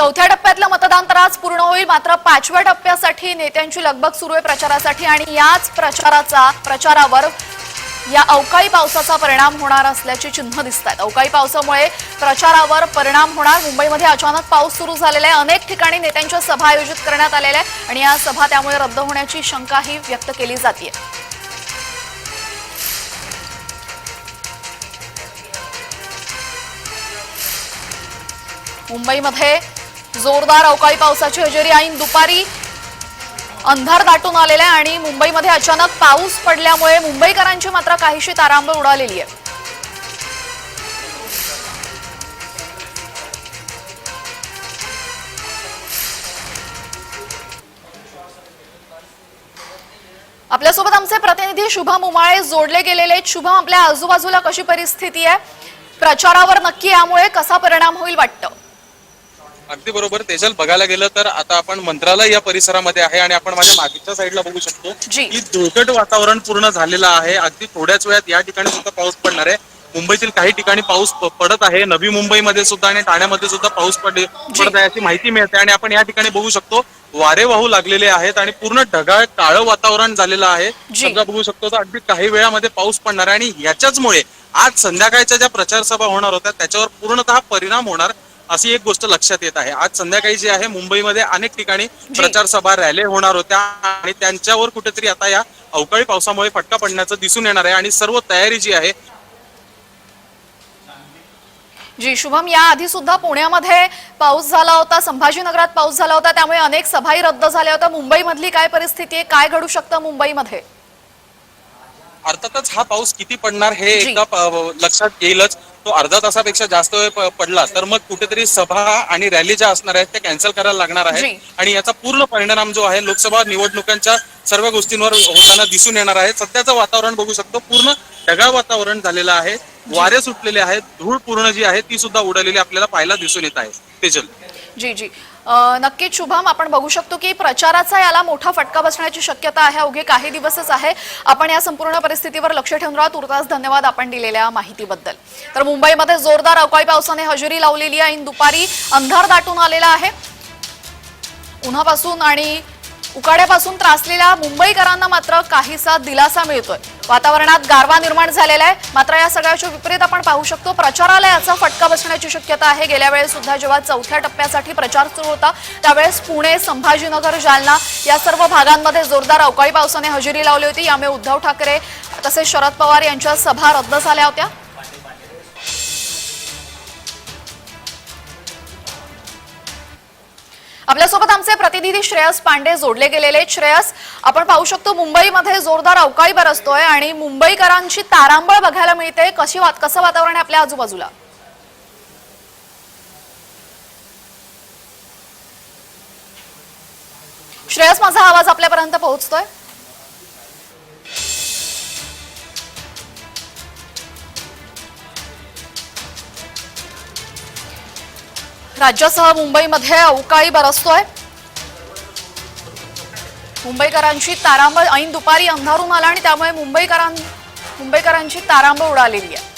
चौथ्या टप्प्यातलं मतदान तर आज पूर्ण होईल मात्र पाचव्या टप्प्यासाठी नेत्यांची लगबग सुरू आहे प्रचारासाठी आणि याच प्रचाराचा प्रचारावर या अवकाळी पावसाचा परिणाम होणार असल्याची चिन्ह दिसत आहेत अवकाळी पावसामुळे प्रचारावर परिणाम होणार. मुंबईमध्ये अचानक पाऊस सुरू झालेला आहे. अनेक ठिकाणी नेत्यांच्या सभा आयोजित करण्यात आलेल्या आहे आणि या सभा त्यामुळे रद्द होण्याची शंकाही व्यक्त केली जाते मुंबईमध्ये जोरदार अवकाळी पावसाची हजेरी ऐन दुपारी अंधार दाटून आलेला आहे आणि मुंबईमध्ये अचानक पाऊस पडल्यामुळे मुंबईकरांची मात्र काहीशी तारांबळ उडालेली आहे. आपल्यासोबत आमचे प्रतिनिधी शुभम उमाळे जोडले गेलेले आहेत. शुभम आपल्या आजूबाजूला कशी परिस्थिती आहे? प्रचारावर नक्की यामुळे कसा परिणाम होईल वाटतं? अगदी बरोबर. तेजल बघायला गेलं तर आता आपण मंत्रालय या परिसरामध्ये आहे आणि आपण माझ्या मागच्या साईडला बघू शकतो जी. की धुळकट वातावरण पूर्ण झालेलं आहे. अगदी थोड्याच वेळात या ठिकाणी सुद्धा पाऊस पडणार आहे. मुंबईतील काही ठिकाणी पाऊस प- पडत आहे. नवी मुंबईमध्ये सुद्धा आणि ठाण्यामध्ये सुद्धा पाऊस पडे पडत आहे अशी माहिती मिळते आणि आपण या ठिकाणी बघू शकतो वारे वाहू लागलेले आहेत आणि पूर्ण ढगाळ काळं वातावरण झालेलं आहे. जी. समजा बघू शकतो तर अगदी काही वेळामध्ये पाऊस पडणार आहे आणि याच्याचमुळे आज संध्याकाळच्या ज्या प्रचार सभा होणार होत्या त्याच्यावर पूर्णतः परिणाम होणार. अशी एक गोष्ट लक्षात येत आहे. आज संध्याकाळी जे आहे मुंबईमध्ये अनेक ठिकाणी प्रचार सभा रॅली होणार होत्या आणि त्यांच्यावर कुठेतरी आता या अवकाळी पावसामुळे फटका पडण्याचं दिसून येणार आहे आणि सर्व तयारी जी आहे जी शुभम या आधी सुद्धा पुण्यामध्ये पाऊस झाला होता संभाजीनगरात पाऊस झाला होता त्यामुळे अनेक सभाही रद्द झाल्या होत्या. मुंबईमधली काय परिस्थिती आहे? काय घडू शकतं मुंबईमध्ये? अर्थातच हा पाऊस किती पडणार हे. एकदा लक्षात येईलच. तो अर्धा तासापेक्षा जास्त वेळ पडला तर मग कुठेतरी सभा आणि रॅली ज्या असणार आहेत त्या कॅन्सल करायला लागणार. आहे आणि याचा पूर्ण परिणाम जो आहे लोकसभा निवडणुकांच्या सर्व गोष्टींवर होताना दिसून येणार आहे. सध्याचं वातावरण बघू शकतो. पूर्ण ढगाळ वातावरण झालेलं आहे. वारे सुटलेले आहेत. धूळ पूर्ण जी आहे ती सुद्धा उडालेली आपल्याला पाहायला दिसून येत आहे. तेजल. जी जी. नक्कीच शुभम आपण बघू शकतो की प्रचाराचा याला मोठा फटका बसण्याची शक्यता आहे. अवघे काही दिवसच आहे. आपण या संपूर्ण परिस्थितीवर लक्ष ठेवून राहा. तुर्तास धन्यवाद आपण दिलेल्या माहितीबद्दल. तर मुंबईमध्ये जोरदार अवकाळी पावसाने हजेरी लावलेली आहे. आणि दुपारी अंधार दाटून आलेला आहे. उन्हापासून आणि उकाड्यापासून त्रासलेल्या मुंबईकरांना मात्र काहीसा दिलासा मिळतोय. वातावरणात गारवा निर्माण झालेला आहे. मात्र या सगळ्याच्या विपरीत आपण पाहू शकतो प्रचाराला याचा फटका बसण्याची शक्यता आहे. गेल्या वेळेस सुद्धा जेव्हा चौथ्या टप्प्यासाठी प्रचार सुरू होता त्यावेळेस पुणे संभाजीनगर जालना या सर्व भागांमध्ये जोरदार अवकाळी पावसाने हजेरी लावली होती. यामुळे उद्धव ठाकरे तसेच शरद पवार यांच्या सभा रद्द झाल्या होत्या. आपल्यासोबत आमचे प्रतिनिधी श्रेयस पांडे जोडले गेलेले. श्रेयस आपण पाहू शकतो मुंबईमध्ये जोरदार अवकाळी बरसतोय आणि मुंबईकरांची तारांबळ बघायला मिळते. कशी वात कसं वातावरण आहे आपल्या आजूबाजूला? श्रेयस माझा आवाज आपल्यापर्यंत पोहोचतोय? राज्यासह मुंबईमध्ये अवकाळी बरसतोय मुंबईकरांची तारांब ऐन दुपारी अंधारून आला आणि त्यामुळे मुंबईकरां मुंबईकरांची तारांब उडालेली आहे.